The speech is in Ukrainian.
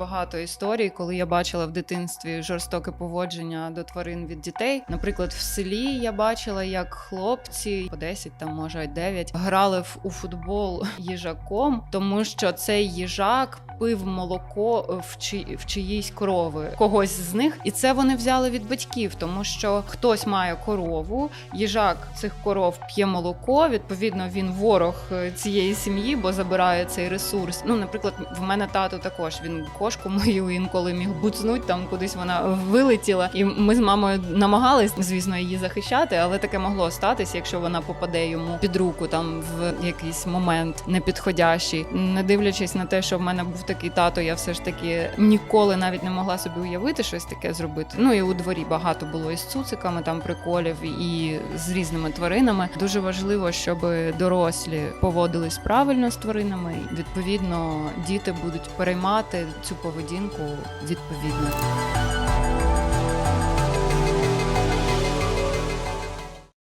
Багато історій, коли я бачила в дитинстві жорстоке поводження до тварин від дітей. Наприклад, в селі я бачила, як хлопці по 10, там може 9, грали у футбол їжаком, тому що цей їжак пив молоко в, чи, в чиїсь корови когось з них, і це вони взяли від батьків, тому що хтось має корову, їжак цих коров п'є молоко. Відповідно, він ворог е, цієї сім'ї, бо забирає цей ресурс. Ну, наприклад, в мене тато також він кошку мою інколи міг буцнуть, там кудись вона вилетіла. І ми з мамою намагались, звісно, її захищати, але таке могло статись, якщо вона попаде йому під руку там в якийсь момент непідходящий. Не дивлячись на те, що в мене був такий тато, я все ж таки ніколи навіть не могла собі уявити щось таке зробити. Ну і у дворі багато було із цуциками, там приколів і з різними тваринами. Дуже важливо, щоб дорослі поводились правильно з тваринами. Відповідно, діти будуть переймати цю поведінку відповідно.